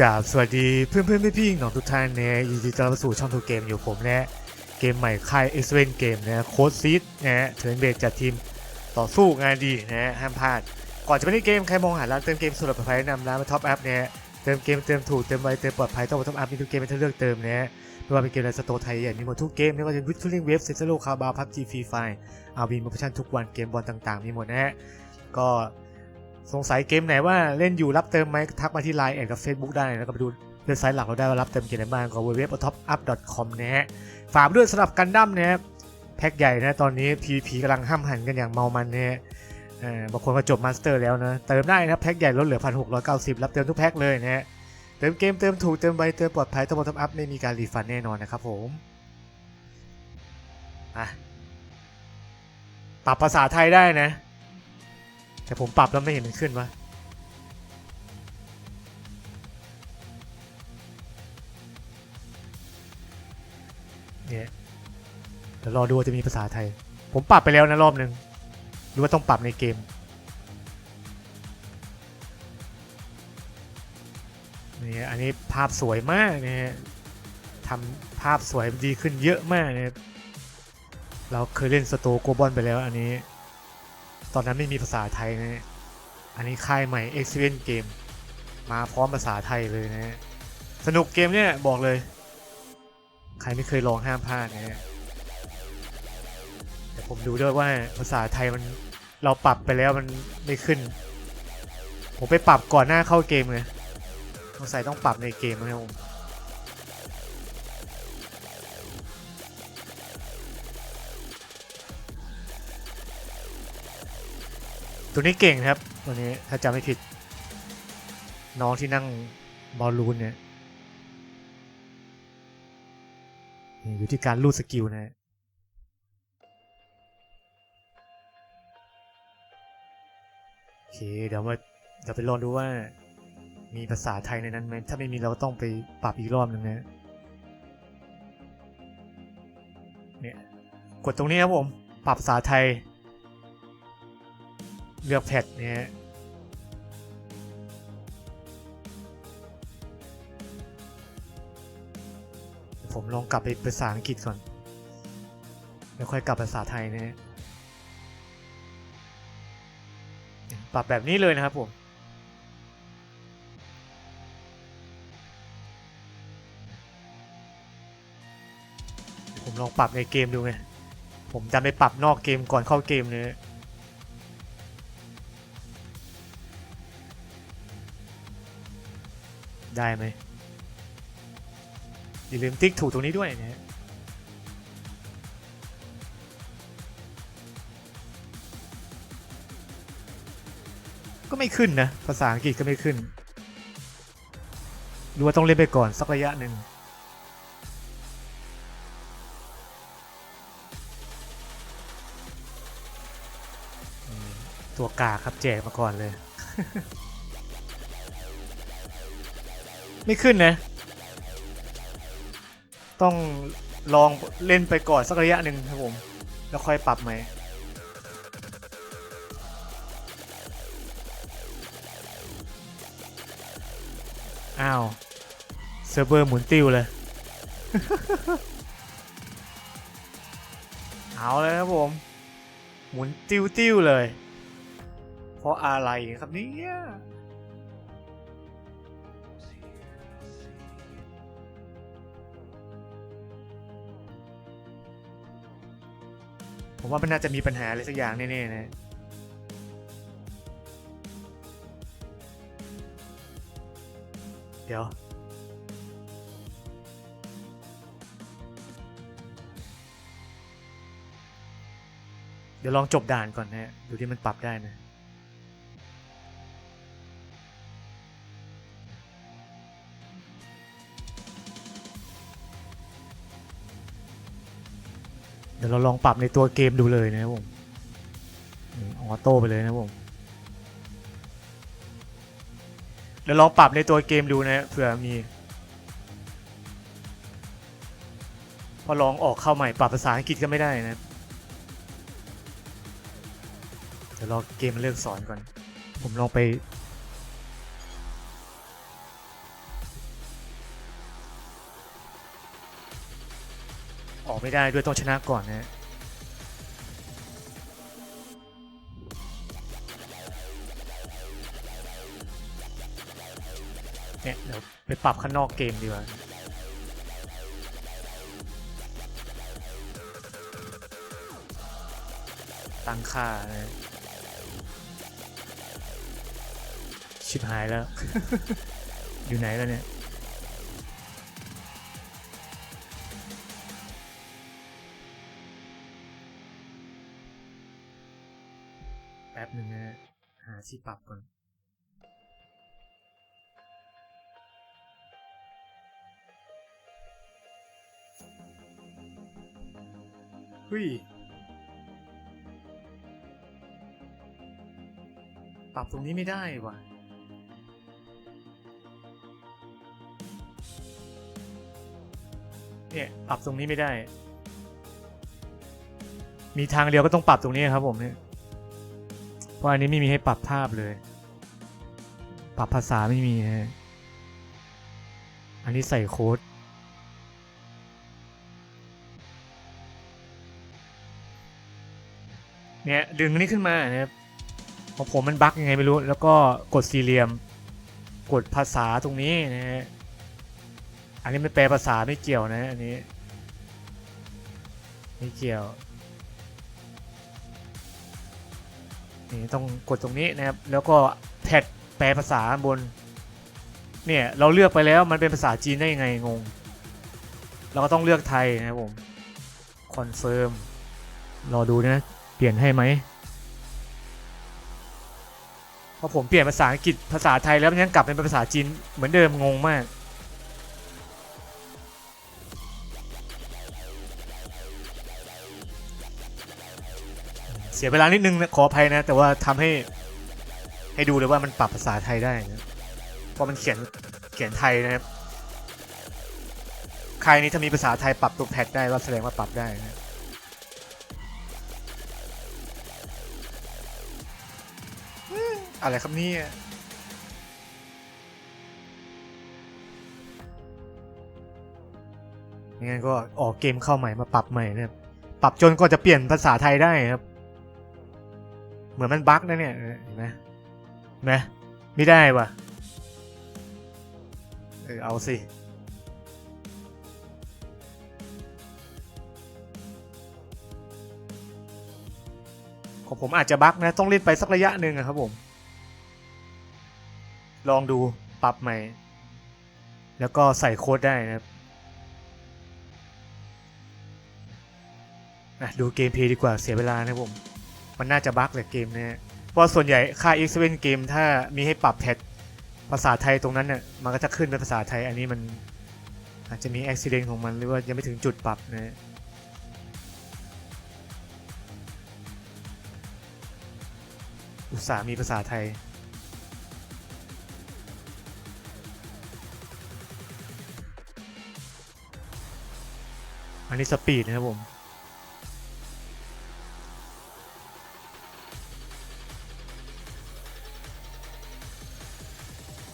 กราบสวัสดีเพื่อนเพื่อนพี่พี่ๆน้องทุกท่านนะยินดีต้อนรับสู่ช่องทูเกมอยู่ผมนะเกมใหม่ค่ายเอ็กซ์เวนเกมนะโค้ดซีดนะเทิร์นเบสจัดทีมต่อสู้งานดีนะห้ามพลาด ก่อนจะไปเล่นเกมใครมองหาร้านเติมเกมสุดปลอดภัยแนะนำร้านมาท็อปแอัพนะฮะเติมเกมเติมถูกเติมไวเติมปลอดภัยต้องมาท็อปแอัพมีทุกเกมเป็นที่เลือกเติมนะไม่ว่าเป็นเกมในสโตร์ไทยใหญ่มีหมดทุกเกมไม่ว่าจะวิทเทอร์ลิงเวฟเซนเซอร์โลคาบาพับจีฟรีไฟอาวีโปรโมชั่นทุกวันเกมบอลต่างๆ มีหมดนะฮะก็ สงสัยเกมไหนว่าเล่นอยู่รับเติมไหมทักมาที่ Line แอดกับ Facebook ได้แล้วก็ไปดูเว็บไซต์หลักเราได้ว่ารับเติมเกมไหนบ้างก็ www.topup.com นะฮะฝากด้วยสำหรับกันดั้มนะฮะแพ็กใหญ่นะตอนนี้ PVP กำลังห้ามหันกันอย่างเมามันนะฮะบางคนก็จบมาสเตอร์แล้วนะ เติมได้นะแพ็กใหญ่ลดเหลือ 1,690 รับเติมทุกแพ็กเลยนะฮะเติมเกมเติมถูกเติมไวเติมปลอดภัยต้องมาท็อปอัพไม่มีการรีฟันแน่นอนนะครับผมอะปรับภาษาไทยได้นะ แต่ผมปรับแล้วไม่เห็นมันขึ้นวะเนี่ยเดี๋ยวรอดูว่าจะมีภาษาไทย ผมปรับไปแล้วนะรอบหนึ่งดูว่าต้องปรับในเกม นี่อันนี้ภาพสวยมากนะฮะทำภาพสวยดีขึ้นเยอะมากนะครับเราเคยเล่นสโตโกบอลไปแล้วอันนี้ ตอนนั้นไม่มีภาษาไทยนะอันนี้ค่ายใหม่ e x c e l l e n t Game มาพร้อมภาษาไทยเลยนะสนุกเกมเนี่ยบอกเลย ใครไม่เคยลองห้ามพลาดนะฮะแต่ผมดูด้วยว่าภาษาไทยมันเราปรับไปแล้วมันไม่ขึ้น ผมไปปรับก่อนหน้าเข้าเกมเลยสงสัยต้องปรับในเกมนะครับผม ตัวนี้เก่งครับ ตัวนี้ถ้าจำไม่ผิด น้องที่นั่งบอลลูนเนี่ยอยู่ที่การรูดสกิลนะฮะโอเคเดี๋ยวมาเดี๋ยวไปลองดูว่ามีภาษาไทยในนั้นไหมถ้าไม่มีเราก็ต้องไปปรับอีกรอบหนึ่งนะเนี่ยกดตรงนี้ครับผม ปรับภาษาไทย เลือกแพทเนี่ยฮะผมลองกลับไปภาษาอังกฤษก่อน แล้วค่อยกลับภาษาไทยนะฮะปรับแบบนี้เลยนะครับผมผมลองปรับในเกมดูไง ผมจะไปปรับนอกเกมก่อนเข้าเกมเลย ได้ไหมอย่าลืมติ๊กถูกตรงนี้ด้วยนะฮะก็ไม่ขึ้นนะ ภาษาอังกฤษก็ไม่ขึ้นรู้ว่าต้องเล่นไปก่อนสักระยะหนึ่งตัวกาครับแจกมาก่อนเลย ไม่ขึ้นนะ ต้องลองเล่นไปก่อนสักระยะหนึ่งครับผม แล้วค่อยปรับใหม่อ้าวเซิร์ฟเวอร์หมุนติ้วเลย เอาเลยครับผม หมุนติ้วติ้วเลย เพราะอะไรครับเนี่ย ผมว่ามันน่าจะมีปัญหาอะไรสักอย่างแน่ๆนะเดี๋ยว เดี๋ยวลองจบด่านก่อนนะฮะดูที่มันปรับได้นะ ดี๋ยวเราลองปรับในตัวเกมดูเลยนะครับผมออโต้ไปเลยนะผมเดี๋ยวลองปรับในตัวเกมดูนะเผื่อมี พอลองออกเข้าใหม่ปรับภาษาอังกฤษก็ไม่ได้นะเดี๋ยวรอเกมมันเลิกสอนก่อน ผมลองไป ออกไม่ได้ด้วยต้องชนะก่อนนะเนี่ยเดี๋ยวไปปรับข้างนอกเกมดีกว่าตั้งค่านะชิบหายแล้ว อยู่ไหนแล้วเนี่ย เฮ้ย ปรับตรงนี้ไม่ได้ว่ะ เนี่ย ปรับตรงนี้ไม่ได้ มีทางเดียวก็ต้องปรับตรงนี้ครับผมเนี่ย เพราะอันนี้ไม่มีให้ปรับภาพเลย ปรับภาษาไม่มีฮะ อันนี้ใส่โค้ด เนี่ยดึงนี้ขึ้นมานะครับของผมมันบั๊กยังไงไม่รู้ แล้วก็กดสี่เหลี่ยม กดภาษาตรงนี้นะฮะอันนี้ไม่แปลภาษาไม่เกี่ยวนะอันนี้ไม่เกี่ยวนี่ต้องกดตรงนี้นะครับ แล้วก็แพทแปลภาษาบน เนี่ยเราเลือกไปแล้วมันเป็นภาษาจีนได้ยังไงงง เราก็ต้องเลือกไทยนะครับผมคอนเฟิร์มรอดูนะ เปลี่ยนให้ไหมพอผมเปลี่ยนภาษาอังกฤษภาษาไทยแล้วมันยังกลับเป็นภาษาจีนเหมือนเดิมงงมาก เสียเวลานิดนึงนะขออภัยนะ แต่ว่าทำให้ให้ดูเลยว่ามันปรับภาษาไทยได้นะเพราะมันเขียนเขียนไทยนะครับ ใครนี้ถ้ามีภาษาไทยปรับตัวแพทได้ก็แสดงว่าปรับได้นะ อะไรครับนี่ยงั้นก็ออกเกมเข้าใหม่มาปรับใหม่นะครับปรับจนก็จะเปลี่ยนภาษาไทยได้ครับ เหมือนมันบั๊กนะเนี่ยเห็นไหมเห็นไหมไม่ได้ว่ะเออเอาสิของผมอาจจะบั๊กนะ ต้องเล่นไปสักระยะหนึ่งอะครับผม ลองดูปรับใหม่ แล้วก็ใส่โค้ดได้นะครับดูเกมเพย์ดีกว่าเสียเวลานะผม มันน่าจะบั๊กแหละเกมเนี้ยเพราะส่วนใหญ่ค่า X7 เกมถ้ามีให้ปรับแพทภาษาไทยตรงนั้นเนี่ยมันก็จะขึ้นเป็นภาษาไทยอันนี้มันอาจจะมีอุบิเหตุของมันหรือว่ายังไม่ถึงจุดปรับนะอุตส่าห์มีภาษาไทย อันนี้สปีดนะครับผม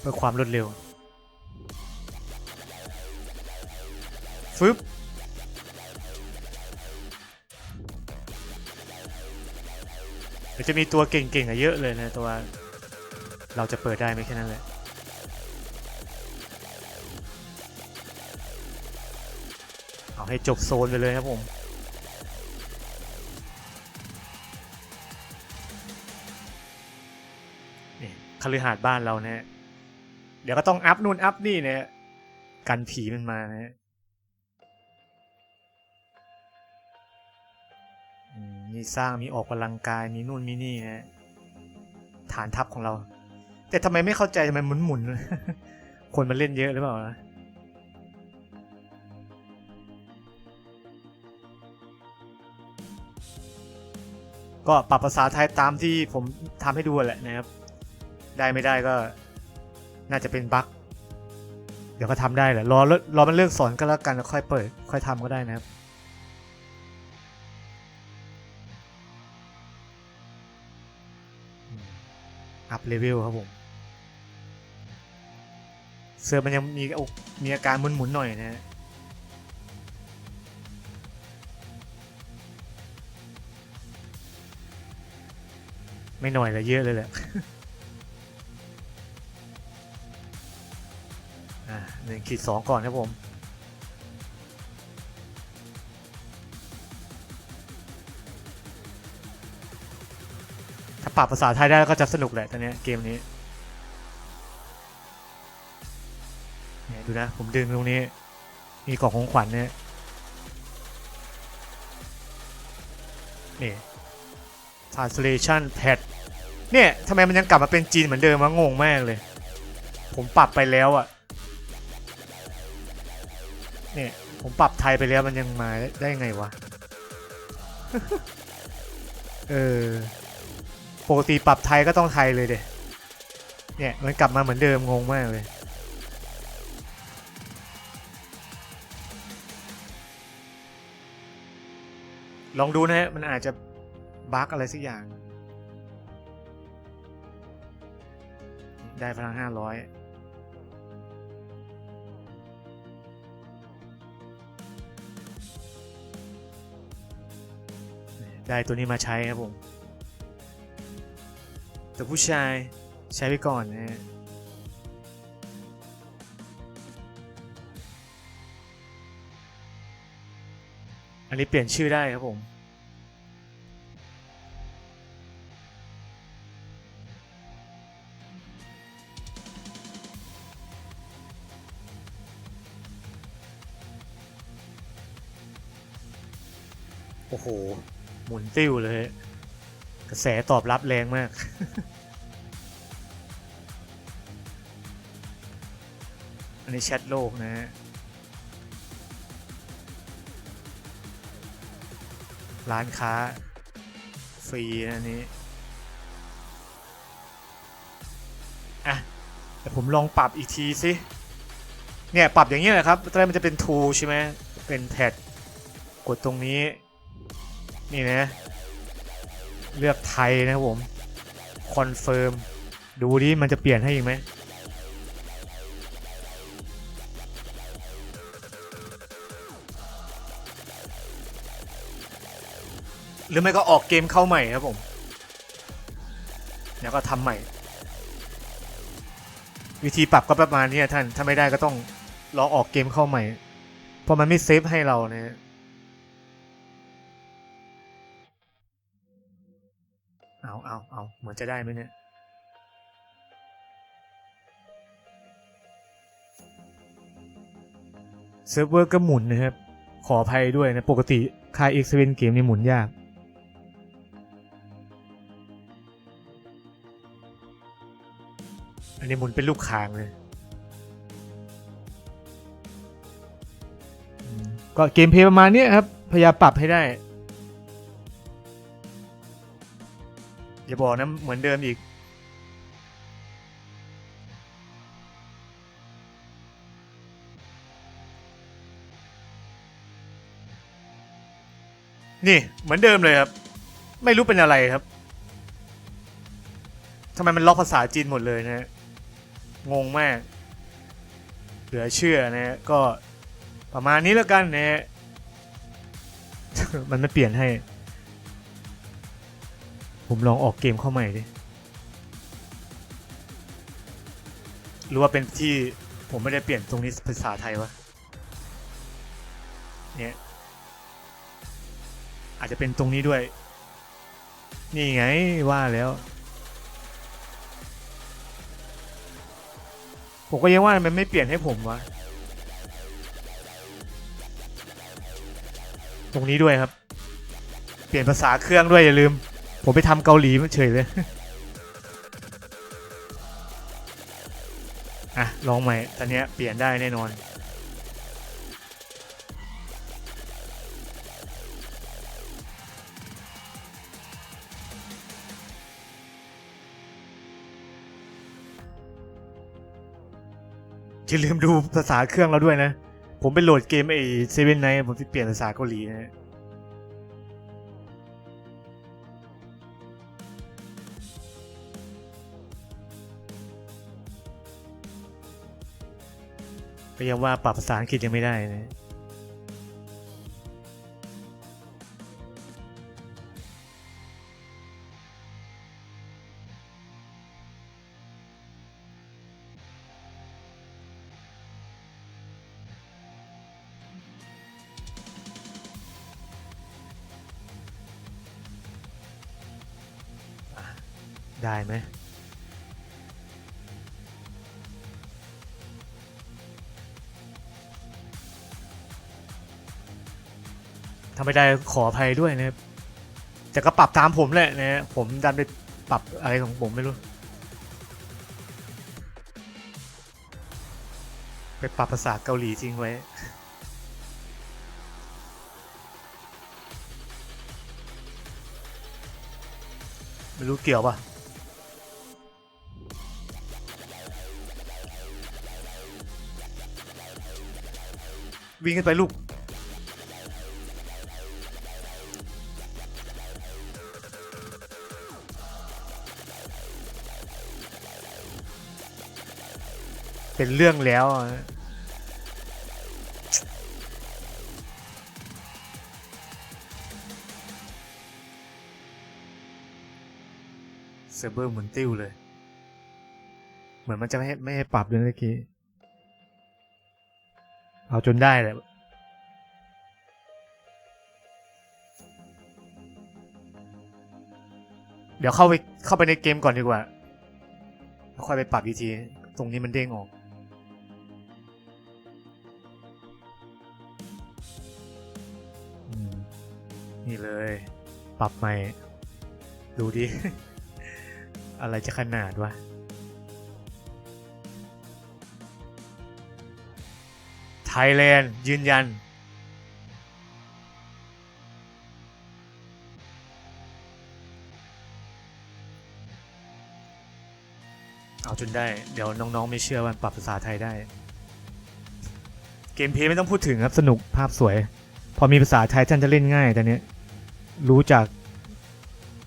เพื่อความรวดเร็ว ฟึบเดี๋ยวจะมีตัวเก่งๆอะเยอะเลยนะ ตัว เราจะเปิดได้ไหมแค่นั้นแหละ เอาให้จบโซนไปเลยครับผมนี่คฤหาสน์บ้านเราเนี่ยเดี๋ยวก็ต้องอัพนู่นอัพนี่เนี่ยกันผีมันมานะมีสร้างมีออกกำลังกายมีนู่นมีนี่นะฐานทัพของเรา แต่ทำไมไม่เข้าใจทำไมหมุนหมุนคนมาเล่นเยอะหรือเปล่านะ ก็ปรับภาษาไทยตามที่ผมทำให้ดูแหละนะครับ ได้ไม่ได้ก็น่าจะเป็นบั๊กเดี๋ยวก็ทำได้แหละรอรอมันเลิกสอนก็แล้วกันแล้วค่อยเปิด ค่อยทำก็ได้นะครับอัพเลเวลครับผมเซิร์มันยังมีมีอาการหมุนๆหน่อยนะฮะ ไม่หน่อยละเยอะเลยแหละอ่าหนึ่งขีดสองก่อนครับผม ถ้าปรับภาษาไทยได้ก็จะสนุกแหละตอนนี้เกมนี้เนี่ยดูนะ ผมดึงตรงนี้ มีกล่องของขวัญเนี่ยนี่ translation pad เนี่ยทำไมมันยังกลับมาเป็นจีนเหมือนเดิมวะงงมากเลย ผมปรับไปแล้วอะเนี่ยผมปรับไทยไปแล้วมันยังมาได้ไงวะ เออปกติปรับไทยก็ต้องไทยเลยเดะเนี่ยมันกลับมาเหมือนเดิมงงมากเลยลองดูนะฮะ มันอาจจะบั๊กอะไรสักอย่าง ได้พลังห้าร้อยได้ตัวนี้มาใช้ครับผม แต่ผู้ชายใช้ไปก่อนนะฮะอันนี้เปลี่ยนชื่อได้ครับผม โห หมุนติ้วเลย กระแสตอบรับแรงมาก อันนี้แชทโลกนะฮะร้านค้า ฟรีอันนี้ อะแต่ผมลองปรับอีกทีสิ เนี่ย ปรับอย่างนี้แหละครับตอนแรกมันจะเป็น t o ใช่ไหมเป็นแพดกดตรงนี้ นี่นะ เลือกไทยนะครับผม คอนเฟิร์ม ดูดิมันจะเปลี่ยนให้อีกไหมหรือไม่ก็ออกเกมเข้าใหม่ครับผม แล้วก็ทำใหม่ วิธีปรับก็ประมาณนี้ท่าน ถ้าไม่ได้ก็ต้องลองออกเกมเข้าใหม่ เพราะมันไม่เซฟให้เรานะ เอาเอาเอาเหมือนจะได้ไหมเนี่ย เซิร์ฟเวอร์ก็หมุนนะครับ ขออภัยด้วยนะ ปกติค่าย X7 เวนเกมนี่หมุนยากอันนี้หมุนเป็นลูกคางเลยก็เกมเพย์ประมาณนี้ครับ พยายามปรับให้ได้ อย่าบอกนะเหมือนเดิมอีก นี่เหมือนเดิมเลยครับ ไม่รู้เป็นอะไรครับทำไมมันล็อกภาษาจีนหมดเลยนะฮะงงมาก เหลือเชื่อนะฮะก็ประมาณนี้แล้วกันนะ มันไม่เปลี่ยนให้ ผมลองออกเกมเข้าใหม่ดิ หรือว่าเป็นที่ผมไม่ได้เปลี่ยนตรงนี้ภาษาไทยวะ เนี่ย อาจจะเป็นตรงนี้ด้วย นี่ไงว่าแล้ว ผมก็ยังว่ามันไม่เปลี่ยนให้ผมวะ ตรงนี้ด้วยครับ เปลี่ยนภาษาเครื่องด้วยอย่าลืม ผมไปทำเกาหลีเฉยเลย อะ ลองใหม่ ตอนนี้เปลี่ยนได้แน่นอน อย่าลืมดูภาษาเครื่องเราด้วยนะ ผมไปโหลดเกมไอ้เซเว่นไนผมจะเปลี่ยนภาษาเกาหลีนะ ก็ยังว่าปรับภาษาอังกฤษยังไม่ได้นะ ถ้าไม่ได้ขออภัยด้วยนะครับแต่ก็ปรับตามผมแหละนะผมดันไปปรับอะไรของผมไม่รู้ ไปปรับภาษาเกาหลีทิ้งไว้ไม่รู้เกี่ยวปะวิ่งขึ้นไปลูก เป็นเรื่องแล้วเซิร์ฟเวอร์หมุนติ้วเลย เหมือนมันจะไม่ให้ไม่ให้ปรับเลยเมื่อกี้ เอาจนได้แหละเดี๋ยวเข้าไปเข้าไปในเกมก่อนดีกว่าแล้วค่อยไปปรับอีกที ตรงนี้มันเด้งออก นี่เลย ปรับใหม่ ดูดิ อะไรจะขนาดวะไทยแลนด์ยืนยัน เอาจนได้ เดี๋ยวน้องๆไม่เชื่อว่าปรับภาษาไทยได้ เกมเพลย์ไม่ต้องพูดถึงครับ สนุกภาพสวย พอมีภาษาไทยท่านจะเล่นง่ายแต่เนี้ย รู้จัก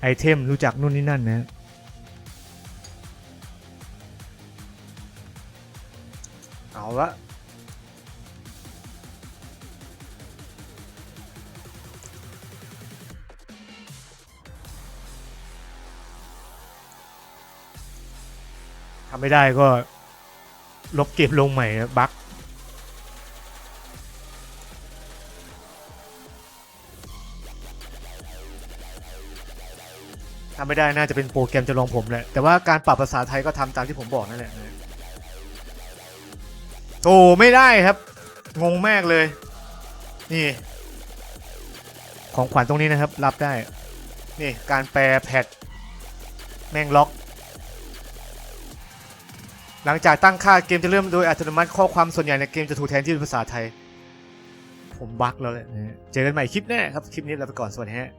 ไอเทมรู้จักนู่นนี่นั่นนะเอาละทำไม่ได้ก็ลบเกมลงใหม่บั๊ก ทำไม่ได้น่าจะเป็นโปรแกรมจะลองผมแหละ แต่ว่าการปรับภาษาไทยก็ทำตามที่ผมบอกนั่นแหละโอ้ไม่ได้ครับ งงมากเลย นี่ ของขวัญตรงนี้นะครับ รับได้ นี่การแปลแพทแม่งล็อก หลังจากตั้งค่าเกมจะเริ่มโดยอัตโนมัติข้อความส่วนใหญ่ในเกมจะถูกแทนที่เป็นภาษาไทย ผมบั๊กแล้วแหละนะฮะเจอกันใหม่คลิปหน้าครับ คลิปนี้ลาไปก่อนสวัสดีฮะ